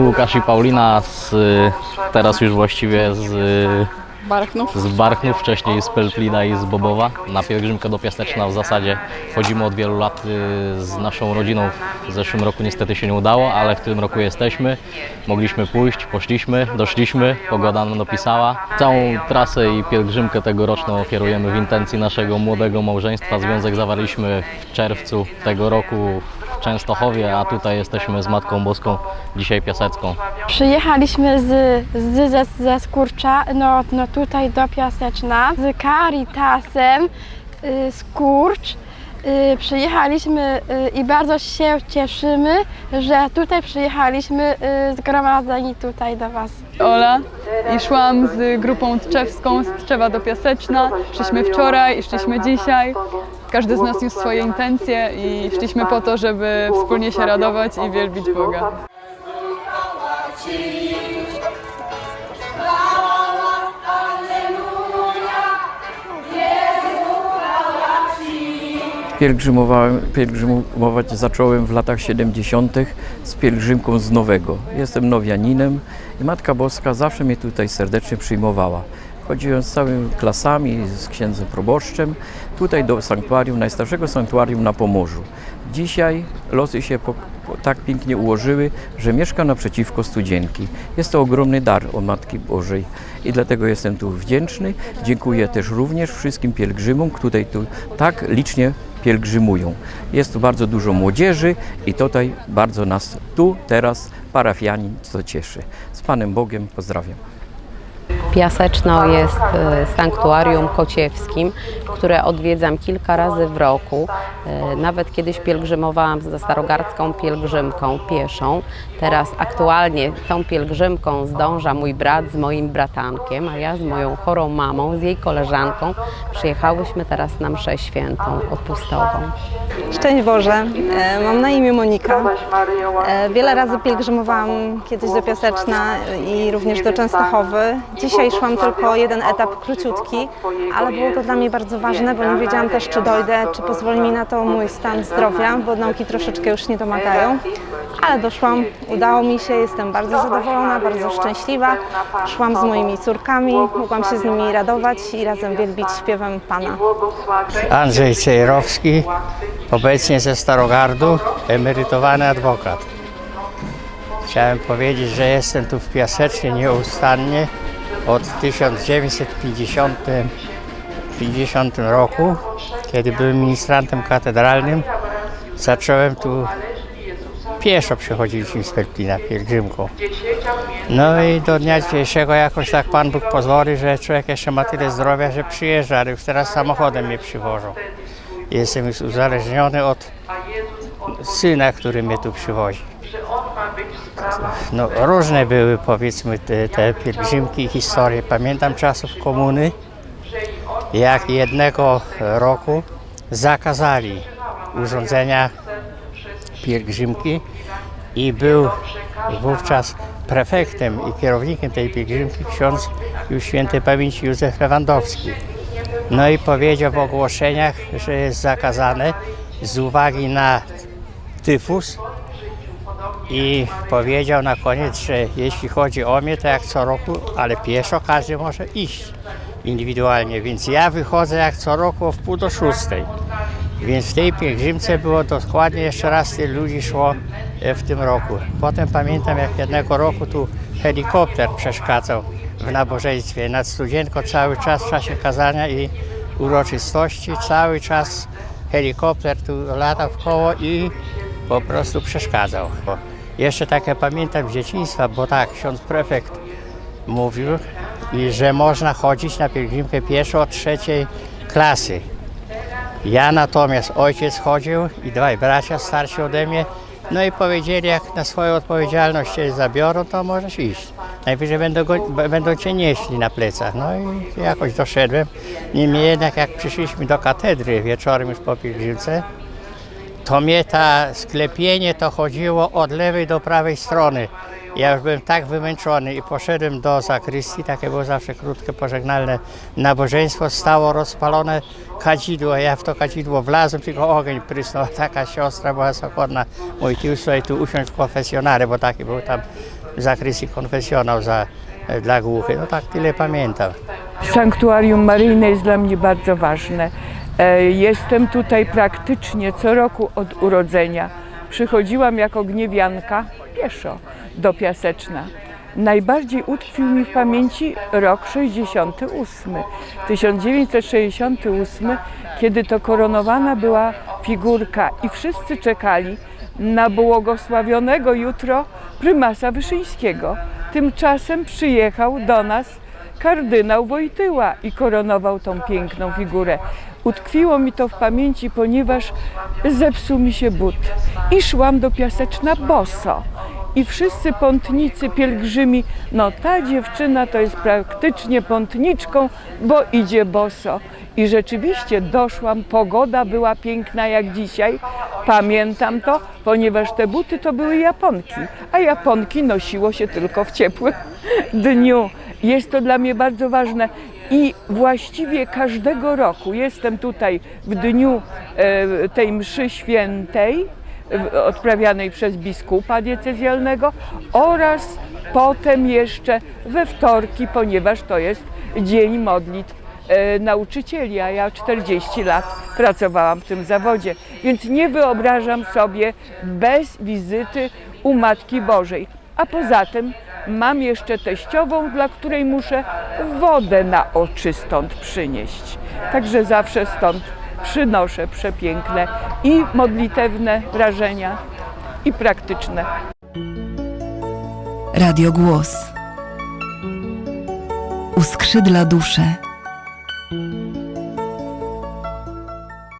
Łukasz i Paulina z, teraz już właściwie z, Barchnów. z Barchnów, wcześniej z Pelplina i z Bobowa. Na pielgrzymkę do Piaseczna w zasadzie chodzimy od wielu lat y, z naszą rodziną. W zeszłym roku niestety się nie udało, ale w tym roku jesteśmy. Mogliśmy pójść, poszliśmy, doszliśmy, pogoda nam dopisała. Całą trasę i pielgrzymkę tegoroczną ofiarujemy w intencji naszego młodego małżeństwa. Związek zawarliśmy w czerwcu tego roku w Częstochowie, a tutaj jesteśmy z Matką Boską, dzisiaj Piasecką. Przyjechaliśmy z, z, ze, ze Skurcza, no, no tutaj do Piaseczna, z Caritasem, y, Skurcz. Y, przyjechaliśmy y, i bardzo się cieszymy, że tutaj przyjechaliśmy y, zgromadzeni tutaj do Was. Ola i szłam z grupą tczewską z Tczewa do Piaseczna. Szliśmy wczoraj i szliśmy dzisiaj. Każdy z nas niósł swoje intencje i szliśmy po to, żeby wspólnie się radować i wielbić Boga. Pielgrzymowałem, pielgrzymować zacząłem w latach 70. z pielgrzymką z Nowego. Jestem nowianinem i Matka Boska zawsze mnie tutaj serdecznie przyjmowała. Chodziłem z całymi klasami, z księdzem proboszczem, tutaj do sanktuarium, najstarszego sanktuarium na Pomorzu. Dzisiaj losy się po, po, tak pięknie ułożyły, że mieszkam naprzeciwko studzienki. Jest to ogromny dar od Matki Bożej i dlatego jestem tu wdzięczny. Dziękuję też również wszystkim pielgrzymom, którzy tu tak licznie pielgrzymują. Jest tu bardzo dużo młodzieży i tutaj bardzo nas tu, teraz parafianin co cieszy. Z Panem Bogiem pozdrawiam. Piaseczno jest e, sanktuarium kociewskim, które odwiedzam kilka razy w roku. E, Nawet kiedyś pielgrzymowałam ze starogardzką pielgrzymką pieszą. Teraz aktualnie tą pielgrzymką zdąża mój brat z moim bratankiem, a ja z moją chorą mamą, z jej koleżanką przyjechałyśmy teraz na mszę świętą odpustową. Szczęść Boże, E, mam na imię Monika. Wiele razy pielgrzymowałam kiedyś do Piaseczna i również do Częstochowy. Dzisiaj szłam tylko jeden etap króciutki, ale było to dla mnie bardzo ważne, bo nie wiedziałam też, czy dojdę, czy pozwoli mi na to mój stan zdrowia, bo nogi troszeczkę już nie domagają. Ale doszłam, udało mi się, jestem bardzo zadowolona, bardzo szczęśliwa. Szłam z moimi córkami, mogłam się z nimi radować i razem wielbić śpiewem Pana. Andrzej Cejrowski, obecnie ze Starogardu, emerytowany adwokat. Chciałem powiedzieć, że jestem tu w Piasecznie nieustannie od 1950 50 roku, kiedy byłem ministrantem katedralnym. Zacząłem tu pieszo przechodziliśmy z Pelplina pielgrzymką. No i do dnia dzisiejszego jakoś tak Pan Bóg pozwoli, że człowiek jeszcze ma tyle zdrowia, że przyjeżdża, ale już teraz samochodem mnie przywożą. Jestem już uzależniony od syna, który mnie tu przywozi. No, różne były powiedzmy te, te pielgrzymki i historie. Pamiętam czasów komuny, jak jednego roku zakazali urządzenia pielgrzymki i był wówczas prefektem i kierownikiem tej pielgrzymki ksiądz już świętej pamięci Józef Lewandowski. No i powiedział w ogłoszeniach, że jest zakazane z uwagi na tyfus i powiedział na koniec, że jeśli chodzi o mnie, to jak co roku, ale pieszo każdy może iść indywidualnie, więc ja wychodzę jak co roku o wpół do szóstej. Więc w tej pielgrzymce było dokładnie jeszcze raz tyle ludzi szło e, w tym roku. Potem pamiętam, jak jednego roku tu helikopter przeszkadzał w nabożeństwie nad studzienką cały czas w czasie kazania i uroczystości. Cały czas helikopter tu latał w koło i po prostu przeszkadzał. Bo jeszcze takie pamiętam z dzieciństwa, bo tak, ksiądz prefekt mówił, i że można chodzić na pielgrzymkę pieszo trzeciej klasy. Ja natomiast ojciec chodził i dwaj bracia starsi ode mnie, no i powiedzieli, jak na swoją odpowiedzialność cię zabiorą, to możesz iść. Najwyżej będą, go, będą cię nieśli na plecach. No i jakoś doszedłem. Niemniej jednak jak przyszliśmy do katedry wieczorem już po pielgrzymce, to mnie ta sklepienie to chodziło od lewej do prawej strony. Ja już byłem tak wymęczony i poszedłem do zakrystii, takie było zawsze krótkie, pożegnalne nabożeństwo, stało rozpalone kadzidło, ja w to kadzidło wlazłem, tylko ogień prysnął, taka siostra była zakładna, mój ty już tu usiąść w bo taki był tam w zakrystii konfesjonał za, dla głuchych. No tak tyle pamiętam. Sanktuarium Maryjne jest dla mnie bardzo ważne. E, Jestem tutaj praktycznie co roku od urodzenia. Przychodziłam jako gniewianka pieszo do Piaseczna. Najbardziej utkwił mi w pamięci rok 68. 1968, kiedy to koronowana była figurka i wszyscy czekali na błogosławionego jutro prymasa Wyszyńskiego. Tymczasem przyjechał do nas kardynał Wojtyła i koronował tą piękną figurę. Utkwiło mi to w pamięci, ponieważ zepsuł mi się but i szłam do Piaseczna boso. I wszyscy pątnicy, pielgrzymi, no ta dziewczyna to jest praktycznie pątniczką, bo idzie boso. I rzeczywiście doszłam, pogoda była piękna jak dzisiaj. Pamiętam to, ponieważ te buty to były japonki, a japonki nosiło się tylko w ciepłym dniu. Jest to dla mnie bardzo ważne i właściwie każdego roku jestem tutaj w dniu e, tej mszy świętej odprawianej przez biskupa diecezjalnego oraz potem jeszcze we wtorki, ponieważ to jest dzień modlitw nauczycieli, a ja 40 lat pracowałam w tym zawodzie, więc nie wyobrażam sobie bez wizyty u Matki Bożej. A poza tym mam jeszcze teściową, dla której muszę wodę na oczy stąd przynieść. Także zawsze stąd przynoszę przepiękne i modlitewne wrażenia, i praktyczne. Radio Głos. Uskrzydla duszę.